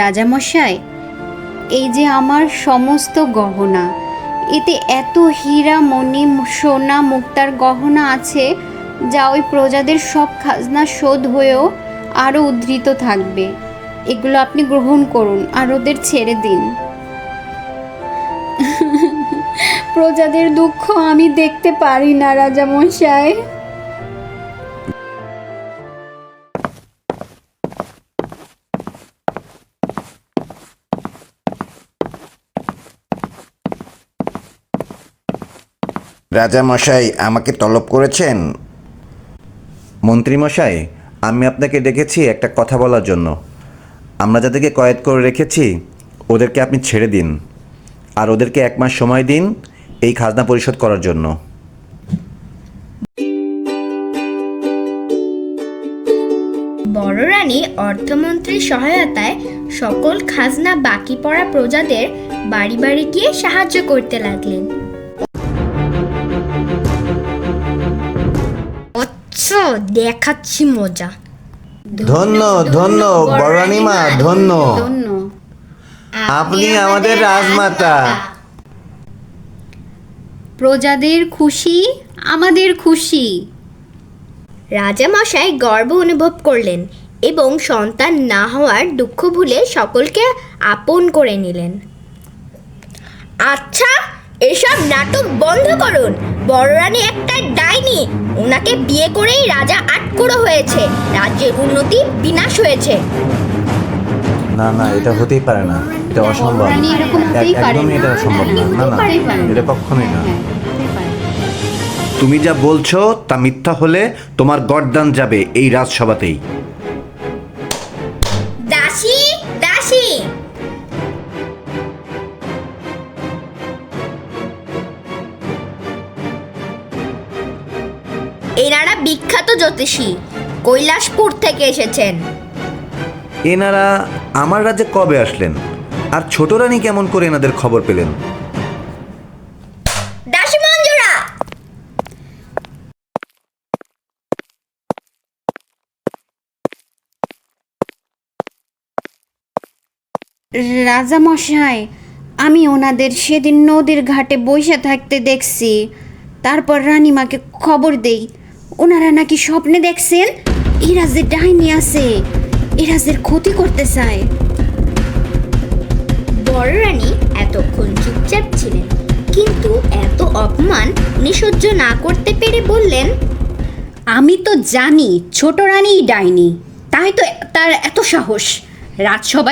রাজামশাই, এই যে আমার সমস্ত গহনা, এতে এত হীরা, মণি, সোনা, মুক্তার গহনা আছে যা ওই প্রজাদের সব খাজনা শোধ হয়েও আরও উদ্ধৃত থাকবে। এগুলো আপনি গ্রহণ করুন আর ওদের ছেড়ে দিন। প্রজাদের দুঃখ আমি দেখতে পারি না, রাজামশাই। রাজামশাই আমাকে তলব করেছেন? মন্ত্রীমশাই, আমি আপনাকে ডেকেছি একটা কথা বলার জন্য। আমরা যাদেরকে কয়েদ করে রেখেছি, ওদেরকে আপনি ছেড়ে দিন। আর ওদেরকে এক মাস সময় দিন এই খাজনা পরিশোধ করার জন্য। বড় রানী অর্থমন্ত্রীর সহায়তায় সকল খাজনা বাকি পড়া প্রজাদের বাড়ি বাড়ি গিয়ে সাহায্য করতে লাগলেন। দেখাচ্ছি মজা। ধন্য ধন্য বড়ানিমা ধন্য ধন্য। আপনি আমাদের রাজমাতা। প্রজাদের খুশি আমাদের খুশি। রাজামশাই গর্ব অনুভব করলেন এবং সন্তান না হওয়ার দুঃখ ভুলে সকলকে আপন করে নিলেন। আচ্ছা এসব নাটক বন্ধ করুন। বড় রানী একটা ডাইনি। ওনাকে বিয়ে করেই রাজা আটকুড়ো হয়েছে। রাজ্যের উন্নতি বিনাশ হয়েছে। না না এটা হতেই পারে না। এটা অসম্ভব। পারে একদমই এটা সম্ভব না। না না। এটা কখনোই না। হ্যাঁ। তুমি যা বলছো তা মিথ্যা হলে তোমার গরদান যাবে এই রাজসভাতেই। এনারা বিখ্যাত জ্যোতিষী। কৈলাসপুর থেকে এসেছেন। এনারা আমার রাজ্যে কবে আসলেন? আর ছোট রানী কেমন করে এনাদের খবর পেলেন? দাসী মঞ্জুরা রাজামশাই আমি ওনাদের সেদিন নদীর ঘাটে বসে থাকতে দেখছি। তারপর রানীমাকে খবর দেই। ওনারা নাকি স্বপ্নে দেখছেন? ইরাজের ডাইনি আছে ইরাজের ক্ষতি করতে চায়। বড় রানী এতক্ষণ চুপচাপ ছিলেন, কিন্তু এত অপমান উনি না করতে পেরে বললেন, আমি তো জানি ছোট রানীই ডাইনি, তাই তো তার এত সাহস। রাজসভায়